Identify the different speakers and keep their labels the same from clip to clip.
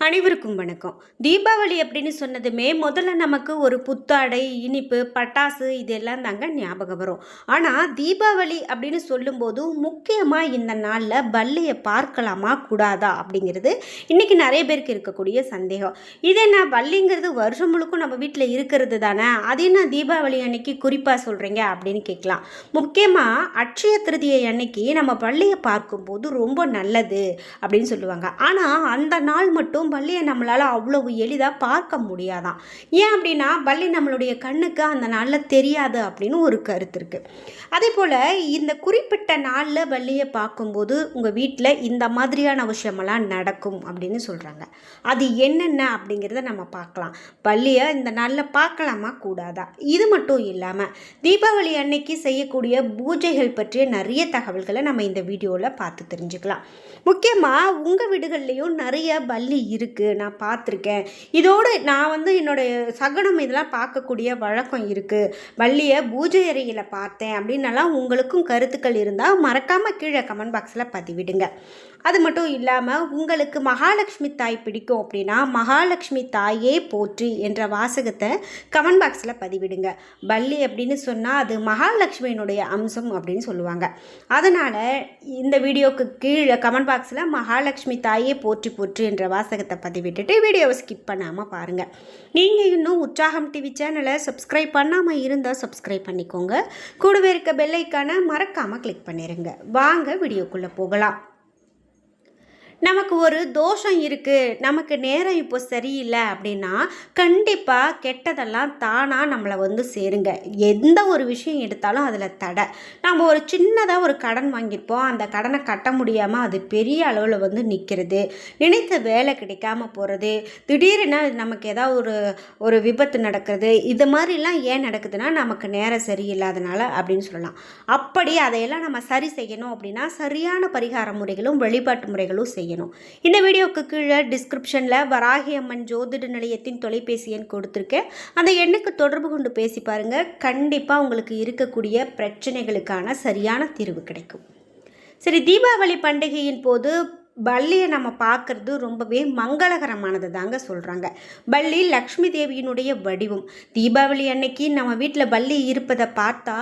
Speaker 1: அனைவருக்கும் வணக்கம். தீபாவளி அப்படின்னு சொன்னதுமே முதல்ல நமக்கு ஒரு புத்தாடை இனிப்பு பட்டாசு இதெல்லாம் தாங்க ஞாபகம் வரும். ஆனால் தீபாவளி அப்படின்னு சொல்லும்போது முக்கியமாக இந்த நாளில் பல்லியை பார்க்கலாமா கூடாதா அப்படிங்கிறது இன்றைக்கி நிறைய பேருக்கு இருக்கக்கூடிய சந்தேகம். இது என்ன பல்லிங்கிறது வருஷம் முழுக்கும் நம்ம வீட்டில் இருக்கிறது தானே? அது என்ன தீபாவளி அன்னைக்கு குறிப்பாக சொல்கிறீங்க அப்படின்னு கேட்கலாம். முக்கியமாக அட்சய திருதியை அன்னைக்கு நம்ம பள்ளியை பார்க்கும்போது ரொம்ப நல்லது அப்படின்னு சொல்லுவாங்க. ஆனால் அந்த நாள் மட்டும் பள்ளியை நம்மளால் அவ்வளவு எளிதாக பார்க்க முடியாதான். ஏன் அப்படின்னா பள்ளி நம்மளுடைய கண்ணுக்கு அந்த நாளில் தெரியாது அப்படின்னு ஒரு கருத்து இருக்குது அதே போல் இந்த குறிப்பிட்ட நாளில் பள்ளியை பார்க்கும்போது உங்கள் வீட்டில் இந்த மாதிரியான விஷயமெல்லாம் நடக்கும் அப்படின்னு சொல்கிறாங்க அது என்னென்ன அப்படிங்கிறத நம்ம பார்க்கலாம். பள்ளியை இந்த நாளில் பார்க்கலாமா? கூடாதா? இது மட்டும் இல்லாமல் தீபாவளி அன்னைக்கு செய்யக்கூடிய பூஜைகள் பற்றிய நிறைய தகவல்களை நம்ம இந்த வீடியோவில் பார்த்து தெரிஞ்சுக்கலாம். முக்கியமாக உங்கள் வீடுகள்லேயும் நிறைய பள்ளி இருக்குது நான் பார்த்துருக்கேன். இதோடு நான் வந்து என்னோடய சகனம் இதெல்லாம் பார்க்கக்கூடிய வழக்கம் இருக்குது வள்ளியை பூஜை அறையில் பார்த்தேன் அப்படின்னலாம் உங்களுக்கும் கருத்துக்கள் இருந்தால் மறக்காமல் கீழே கமெண்ட் பாக்ஸில் பதிவிடுங்க. அது மட்டும் இல்லாமல் உங்களுக்கு மகாலட்சுமி தாய் பிடிக்கும் அப்படின்னா மகாலட்சுமி தாயே போற்றி என்ற வாசகத்தை கமெண்ட் பாக்ஸில் பதிவிடுங்க. பள்ளி அப்படின்னு சொன்னால் அது மகாலட்சுமியினுடைய அம்சம் அப்படின்னு சொல்லுவாங்க. அதனால் இந்த வீடியோக்கு கீழே கமெண்ட் பாக்ஸில் மகாலட்சுமி தாயே போற்றி போற்றி என்ற வாசகத்தை பதிவிட்டுட்டு வீடியோவை ஸ்கிப் பண்ணாமல் பாருங்கள் நீங்கள் இன்னும் உற்சாகம் டிவி சேனலை சப்ஸ்கிரைப் பண்ணாமல் இருந்தால் சப்ஸ்கிரைப் பண்ணிக்கோங்க. கூடவே இருக்க பெல்லைக்கான மறக்காமல் கிளிக் பண்ணிடுங்க வாங்க வீடியோக்குள்ளே போகலாம். நமக்கு ஒரு தோஷம் இருக்குது நமக்கு நேரம் இப்போ சரியில்லை அப்படின்னா கண்டிப்பாக கெட்டதெல்லாம் தானாக நம்மளை வந்து சேருங்க. எந்த ஒரு விஷயம் எடுத்தாலும் அதில் தடை. நம்ம ஒரு சின்னதாக ஒரு கடன் வாங்கியிருப்போம். அந்த கடனை கட்ட முடியாமல் அது பெரிய அளவில் வந்து நிற்கிறது நினைத்த வேலை கிடைக்காம போகிறது திடீர்னு நமக்கு ஏதாவது ஒரு ஒரு விபத்து நடக்கிறது. இது மாதிரிலாம் ஏன் நடக்குதுன்னா நமக்கு நேரம் சரியில்லாதனால அப்படின்னு சொல்லலாம். அப்படி அதையெல்லாம் நம்ம சரி செய்யணும் அப்படின்னா சரியான பரிகார முறைகளும் வழிபாட்டு முறைகளும் செய்யணும். இந்த வீடியோவுக்கு கீழே டிஸ்கிரிப்ஷனில் வராகி அம்மன் ஜோதிட நிலையத்தின் தொலைபேசி எண் கொடுத்துருக்கேன். அந்த எண்ணுக்கு தொடர்பு கொண்டு பேசி பாருங்கள் கண்டிப்பாக உங்களுக்கு இருக்கக்கூடிய பிரச்சனைகளுக்கான சரியான தீர்வு கிடைக்கும். சரி தீபாவளி பண்டிகையின் போது பள்ளியை நம்ம பார்க்குறது ரொம்பவே மங்களகரமானது தாங்க சொல்கிறாங்க பள்ளி லக்ஷ்மி தேவியினுடைய வடிவம். தீபாவளி அன்னைக்கு நம்ம வீட்டில் பள்ளி இருப்பதை பார்த்தா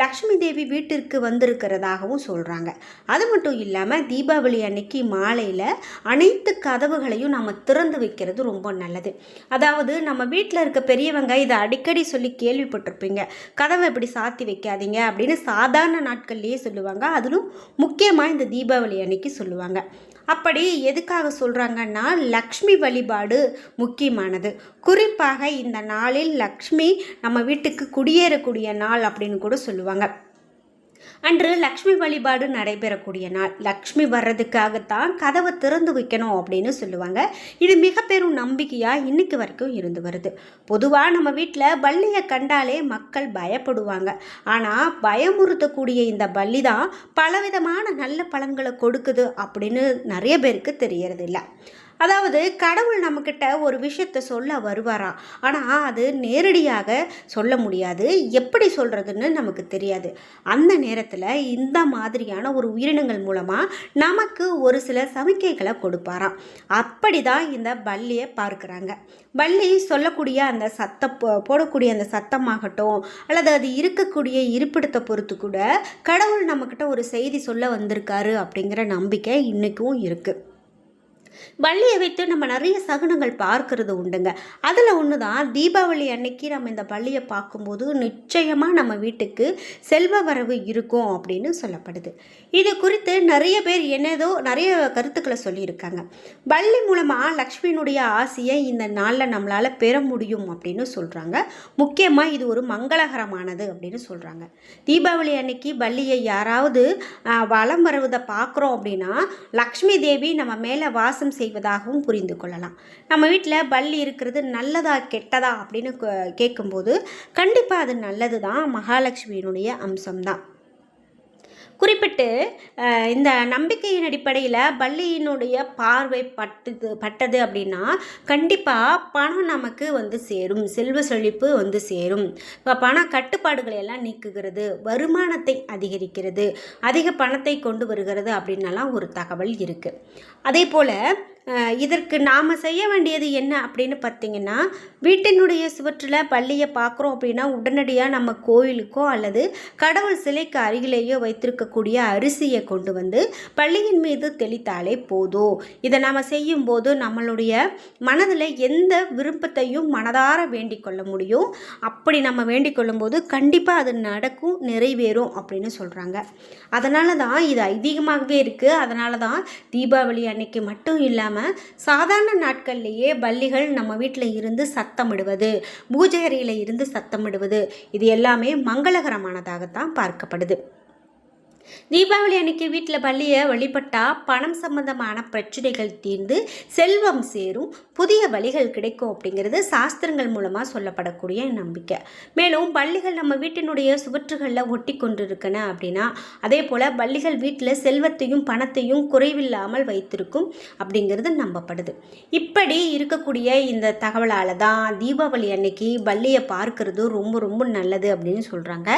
Speaker 1: லக்ஷ்மி தேவி வீட்டிற்கு வந்திருக்கிறதாகவும் சொல்கிறாங்க அது மட்டும் இல்லாமல் தீபாவளி அன்னைக்கு மாலையில் அனைத்து கதவுகளையும் நம்ம திறந்து வைக்கிறது ரொம்ப நல்லது. அதாவது நம்ம வீட்டில் இருக்க பெரியவங்க இதை அடிக்கடி சொல்லி கேள்விப்பட்டிருப்பீங்க. கதவை இப்படி சாத்தி வைக்காதீங்க அப்படின்னு சாதாரண நாட்கள்லேயே சொல்லுவாங்க. அதிலும் முக்கியமாக இந்த தீபாவளி அன்னைக்கு சொல்லுவாங்க. அப்படி எதுக்காக சொல்கிறாங்கன்னா லக்ஷ்மி வழிபாடு முக்கியமானது. குறிப்பாக இந்த நாளில் லக்ஷ்மி நம்ம வீட்டுக்கு குடியேறக்கூடிய நாள் அப்படின்னு கூட சொல்லுவாங்க. அன்று லக்ஷ்மி வழிபாடு நடைபெறக்கூடிய நாள். லக்ஷ்மி வர்றதுக்காகத்தான் கதவை திறந்து வைக்கணும் அப்படின்னு சொல்லுவாங்க. இது மிக பெரும் நம்பிக்கையாக இன்னைக்கு வரைக்கும் இருந்து வருது. பொதுவாக நம்ம வீட்டில் பள்ளியை கண்டாலே மக்கள் பயப்படுவாங்க. ஆனால் பயமுறுத்தக்கூடிய இந்த பள்ளி தான் பலவிதமான நல்ல பலன்களை கொடுக்குது அப்படின்னு நிறைய பேருக்கு தெரியறதில்ல. அதாவது கடவுள் நம்மக்கிட்ட ஒரு விஷயத்த சொல்ல வருவாராம். ஆனால் அது நேரடியாக சொல்ல முடியாது. எப்படி சொல்கிறதுன்னு நமக்கு தெரியாது. அந்த நேரத்தில் இந்த மாதிரியான ஒரு உயிரினங்கள் மூலமாக நமக்கு ஒரு சில சமிக்கைகளை கொடுப்பாராம். அப்படி தான் இந்த பள்ளியை பார்க்குறாங்க. பள்ளி சொல்லக்கூடிய அந்த சத்த போடக்கூடிய அந்த சத்தமாகட்டும் அல்லது அது இருக்கக்கூடிய இருப்பிடத்தை பொறுத்து கூட கடவுள் நம்மக்கிட்ட ஒரு செய்தி சொல்ல வந்திருக்காரு அப்படிங்கிற நம்பிக்கை இன்றைக்கும் இருக்குது வள்ளியை வைத்து நம்ம நிறைய சகுனங்கள் பார்க்கறது உண்டுங்க. அதில் ஒன்று தான் தீபாவளி அன்னைக்கு நம்ம இந்த பள்ளியை பார்க்கும்போது நிச்சயமாக நம்ம வீட்டுக்கு செல்வ வரவு இருக்கும் அப்படின்னு சொல்லப்படுது. இது குறித்து நிறைய பேர் என்னதோ நிறைய கருத்துக்களை சொல்லியிருக்காங்க. பள்ளி மூலமாக லக்ஷ்மியினுடைய ஆசையை இந்த நாளில் நம்மளால் பெற முடியும் அப்படின்னு சொல்கிறாங்க முக்கியமாக இது ஒரு மங்களகரமானது அப்படின்னு சொல்கிறாங்க தீபாவளி அன்னைக்கு பள்ளியை யாராவது வளம் வருவதை பார்க்குறோம் அப்படின்னா லக்ஷ்மி தேவி நம்ம மேலே வாசம் செய்வதாகவும் புரிந்து கொள்ளலாம். நம்ம வீட்டில் பல்லி இருக்கிறது நல்லதா கெட்டதா அப்படின்னு கேட்கும்போது கண்டிப்பாக அது நல்லது தான் மகாலட்சுமியினுடைய அம்சம்தான். குறிப்பிட்டு இந்த நம்பிக்கையின் அடிப்படையில் பள்ளியினுடைய பார்வை பட்டுது பட்டது அப்படின்னா கண்டிப்பாக பணம் நமக்கு வந்து சேரும். செல்வ செழிப்பு வந்து சேரும். இப்போ பண கட்டுப்பாடுகளை எல்லாம் நீக்குகிறது வருமானத்தை அதிகரிக்கிறது அதிக பணத்தை கொண்டு வருகிறது அப்படின்னலாம் ஒரு தகவல் இருக்குது அதே போல் இதற்கு நாம் செய்ய வேண்டியது என்ன அப்படின்னு பார்த்தீங்கன்னா வீட்டினுடைய சுவற்றில் பள்ளியை பார்க்குறோம் அப்படின்னா உடனடியாக நம்ம கோயிலுக்கோ அல்லது கடவுள் சிலைக்கு அருகிலேயோ வைத்திருக்கக்கூடிய அரிசியை கொண்டு வந்து பள்ளியின் மீது தெளித்தாலே போதும். இதை நாம் செய்யும்போது நம்மளுடைய மனதில் எந்த விருப்பத்தையும் மனதார வேண்டிக் கொள்ள முடியும். அப்படி நம்ம வேண்டிக் கொள்ளும்போது கண்டிப்பாக அது நடக்கும் நிறைவேறும் அப்படின்னு சொல்கிறாங்க அதனால தான் இது அதிகமாகவே இருக்குது அதனால தான் தீபாவளி அன்னைக்கு மட்டும் இல்லாமல் சாதாரண நாட்கள்லேயே பள்ளிகள் நம்ம வீட்டில் இருந்து சத்தமிடுவது பூஜை அறையில் இருந்து சத்தமிடுவது இது எல்லாமே மங்களகரமானதாகத்தான் பார்க்கப்படுது. தீபாவளி அன்னைக்கு வீட்டில் பள்ளியை வழிபட்டால் பணம் சம்பந்தமான பிரச்சனைகள் தீர்ந்து செல்வம் சேரும் புதிய வழிகள் கிடைக்கும் அப்படிங்கிறது சாஸ்திரங்கள் மூலமாக சொல்லப்படக்கூடிய நம்பிக்கை. மேலும் பள்ளிகள் நம்ம வீட்டினுடைய சுவற்றுகளில் ஒட்டி கொண்டிருக்கன அப்படின்னா அதே போல் பள்ளிகள் வீட்டில் செல்வத்தையும் பணத்தையும் குறைவில்லாமல் வைத்திருக்கும் அப்படிங்கிறது நம்பப்படுது. இப்படி இருக்கக்கூடிய இந்த தகவலால் தான் தீபாவளி அன்னைக்கு பள்ளியை பார்க்கறது ரொம்ப ரொம்ப நல்லது அப்படின்னு சொல்கிறாங்க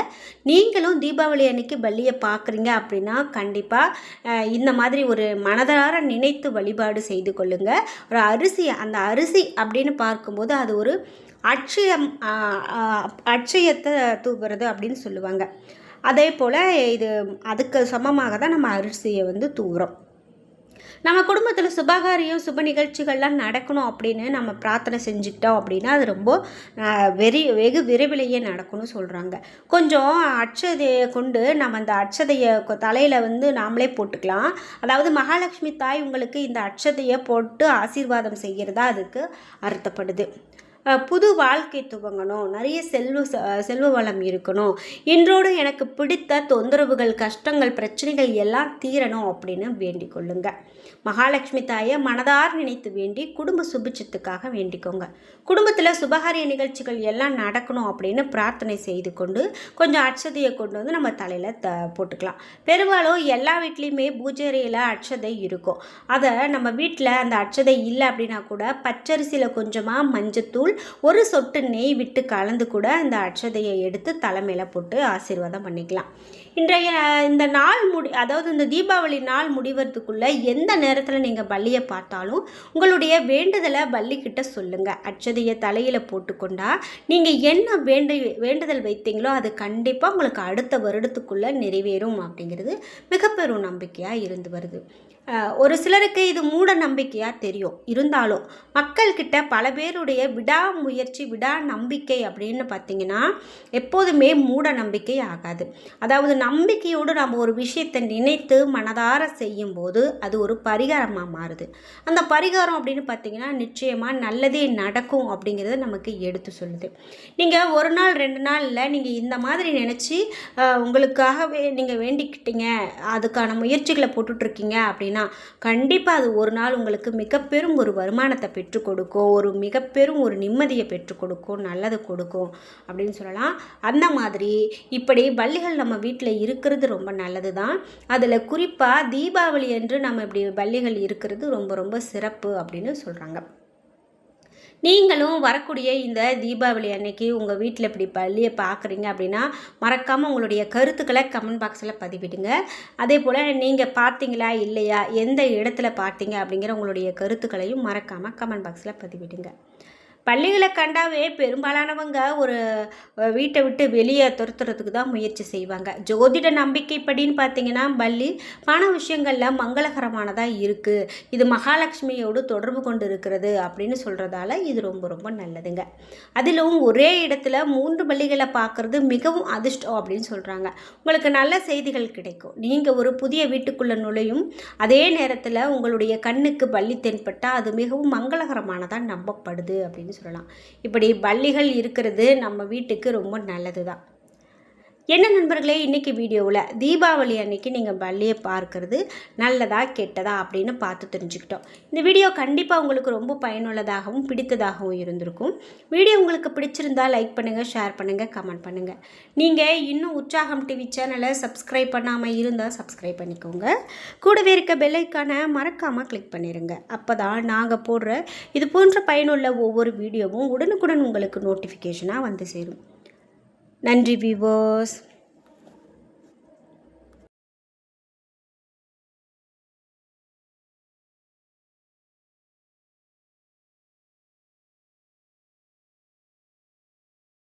Speaker 1: நீங்களும் தீபாவளி அன்னைக்கு பள்ளியை பார்க்குறீங்க அப்படின்னா கண்டிப்பாக இந்த மாதிரி ஒரு மனதார நினைத்து வழிபாடு செய்து கொள்ளுங்கள் ஒரு அரிசி அந்த அரிசி அப்படின்னு பார்க்கும்போது அது ஒரு அட்சயம் அட்சயத்தை தூவுறது அப்படின்னு சொல்லுவாங்க. அதே போல் இது அதுக்கு சமமாக தான் நம்ம அரிசியை வந்து தூவுறோம். நம்ம குடும்பத்தில் சுபகாரியம் சுப நிகழ்ச்சிகள்லாம் நடக்கணும் அப்படின்னு நம்ம பிரார்த்தனை செஞ்சுக்கிட்டோம் அப்படின்னா அது ரொம்ப வெறி வெகு விரைவிலேயே நடக்கும்னு சொல்கிறாங்க கொஞ்சம் அட்சதையை கொண்டு நம்ம அந்த அட்சதையை தலையில் வந்து நாமளே போட்டுக்கலாம். அதாவது மகாலட்சுமி தாய் உங்களுக்கு இந்த அட்சதையை போட்டு ஆசீர்வாதம் செய்கிறதா அதுக்கு அர்த்தப்படுது. புது வாழ்க்கை துவங்கணும். நிறைய செல்வ ச- செல்வ வளம் இருக்கணும். இன்றோடு எனக்கு பிடித்த தொந்தரவுகள் கஷ்டங்கள் பிரச்சனைகள் எல்லாம் தீரணும் அப்படின்னு வேண்டிக் கொள்ளுங்க. மகாலட்சுமி தாயை மனதார் நினைத்து வேண்டி குடும்ப சுபிச்சத்துக்காக வேண்டிக்கோங்க. குடும்பத்தில் சுபகாரிய நிகழ்ச்சிகள் எல்லாம் நடக்கணும் அப்படின்னு பிரார்த்தனை செய்து கொண்டு கொஞ்சம் அட்சதையை கொண்டு வந்து நம்ம தலையில் த போட்டுக்கலாம். பெரும்பாலும் எல்லா வீட்லேயுமே பூஜை அறையில் அட்சதை இருக்கும். அதை நம்ம வீட்டில் அந்த அட்சதை இல்லை அப்படின்னா கூட பச்சரிசியில் கொஞ்சமாக மஞ்சத்தூள் ஒரு சொட்டு நெய் விட்டு கலந்து கூட அந்த அட்சதையை எடுத்து தலைமையில் போட்டு ஆசீர்வாதம் பண்ணிக்கலாம். இன்றைய இந்த நாள் முடி அதாவது இந்த தீபாவளி நாள் முடிவதுக்குள்ளே எந்த நேரத்தில் நீங்கள் பள்ளியை பார்த்தாலும் உங்களுடைய வேண்டுதலை பள்ளிக்கிட்ட சொல்லுங்கள் அட்சதையை தலையில் போட்டுக்கொண்டா நீங்கள் என்ன வேண்டு வேண்டுதல் வைத்தீங்களோ அது கண்டிப்பாக உங்களுக்கு அடுத்த வருடத்துக்குள்ளே நிறைவேறும் அப்படிங்கிறது மிகப்பெரும் நம்பிக்கையாக இருந்து வருது. ஒரு சிலருக்கு இது மூட நம்பிக்கையாக தெரியும். இருந்தாலும் மக்கள்கிட்ட பல பேருடைய விடாமுயற்சி விடா நம்பிக்கை அப்படின்னு பார்த்தீங்கன்னா எப்போதுமே மூட நம்பிக்கை ஆகாது. அதாவது நம்பிக்கையோடு நம்ம ஒரு விஷயத்தை நினைத்து மனதார செய்யும்போது அது ஒரு பரிகாரமாக மாறுது. அந்த பரிகாரம் அப்படின்னு பார்த்தீங்கன்னா நிச்சயமாக நல்லதே நடக்கும் அப்படிங்கிறத நமக்கு எடுத்து சொல்லுது. நீங்கள் ஒரு நாள் ரெண்டு நாள் இல்லை நீங்கள் இந்த மாதிரி நினச்சி உங்களுக்காகவே நீங்கள் வேண்டிக்கிட்டீங்க அதுக்கான முயற்சிகளை போட்டுட்ருக்கீங்க அப்படின்னா கண்டிப்பாக அது ஒரு நாள் உங்களுக்கு மிக பெரும் ஒரு வருமானத்தை பெற்றுக் கொடுக்கும். ஒரு மிக பெரும் ஒரு நிம்மதியை பெற்றுக் கொடுக்கும். நல்லது கொடுக்கும் அப்படின்னு சொல்லலாம். அந்த மாதிரி இப்படி பள்ளிகள் நம்ம வீட்டில் இருக்கிறது ரொம்ப நல்லது தான் அதில் குறிப்பாக தீபாவளி என்று நம்ம இப்படி பள்ளிகள் இருக்கிறது ரொம்ப ரொம்ப சிறப்பு அப்படின்னு சொல்கிறாங்க நீங்களும் வரக்கூடிய இந்த தீபாவளி அன்னைக்கு உங்கள் வீட்டில் இப்படி பள்ளியை பார்க்குறீங்க அப்படின்னா மறக்காமல் உங்களுடைய கருத்துக்களை கமெண்ட் பாக்ஸில் பதிவிடுங்க. அதே போல் நீங்கள் பார்த்தீங்களா இல்லையா? எந்த இடத்துல பார்த்தீங்க அப்படிங்கிற உங்களுடைய கருத்துக்களையும் மறக்காமல் கமெண்ட் பாக்ஸில் பதிவிடுங்க. பள்ளிகளை கண்டாவே பெரும்பாலானவங்க ஒரு வீட்டை விட்டு வெளியே துரத்துறதுக்கு தான் முயற்சி செய்வாங்க. ஜோதிட நம்பிக்கைப்படின்னு பார்த்தீங்கன்னா பள்ளி பண விஷயங்களில் மங்களகரமானதாக இருக்குது இது மகாலட்சுமியோடு தொடர்பு கொண்டு இருக்கிறது அப்படின்னு சொல்கிறதால இது ரொம்ப ரொம்ப நல்லதுங்க. அதிலும் ஒரே இடத்துல மூன்று பள்ளிகளை பார்க்குறது மிகவும் அதிர்ஷ்டம் அப்படின்னு சொல்கிறாங்க உங்களுக்கு நல்ல செய்திகள் கிடைக்கும். நீங்கள் ஒரு புதிய வீட்டுக்குள்ளே நுழையும் அதே நேரத்தில் உங்களுடைய கண்ணுக்கு பள்ளி தென்பட்டால் அது மிகவும் மங்களகரமானதாக நம்பப்படுது அப்படின்னு சொல்லலாம். இப்படி பள்ளிகள் இருக்கிறது நம்ம வீட்டுக்கு ரொம்ப நல்லது தான் என்ன நண்பர்களே இன்றைக்கி வீடியோவில் தீபாவளி அன்றைக்கி நீங்கள் பள்ளியை பார்க்கறது நல்லதா கெட்டதா அப்படின்னு பார்த்து தெரிஞ்சுக்கிட்டோம். இந்த வீடியோ கண்டிப்பாக உங்களுக்கு ரொம்ப பயனுள்ளதாகவும் பிடித்ததாகவும் இருந்திருக்கும். வீடியோ உங்களுக்கு பிடிச்சிருந்தா லைக் பண்ணுங்கள் ஷேர் பண்ணுங்கள் கமெண்ட் பண்ணுங்கள் நீங்கள் இன்னும் உற்சாகம் டிவி சேனலை சப்ஸ்கிரைப் பண்ணாமல் இருந்தால் சப்ஸ்கிரைப் பண்ணிக்கோங்க. கூடவே இருக்க பெல்லைக்கான மறக்காமல் கிளிக் பண்ணிடுங்க அப்போ தான் நாங்கள் போடுற இது போன்ற பயனுள்ள ஒவ்வொரு வீடியோவும் உடனுக்குடன் உங்களுக்கு நோட்டிஃபிகேஷனாக வந்து சேரும். நன்றி விவோஸ்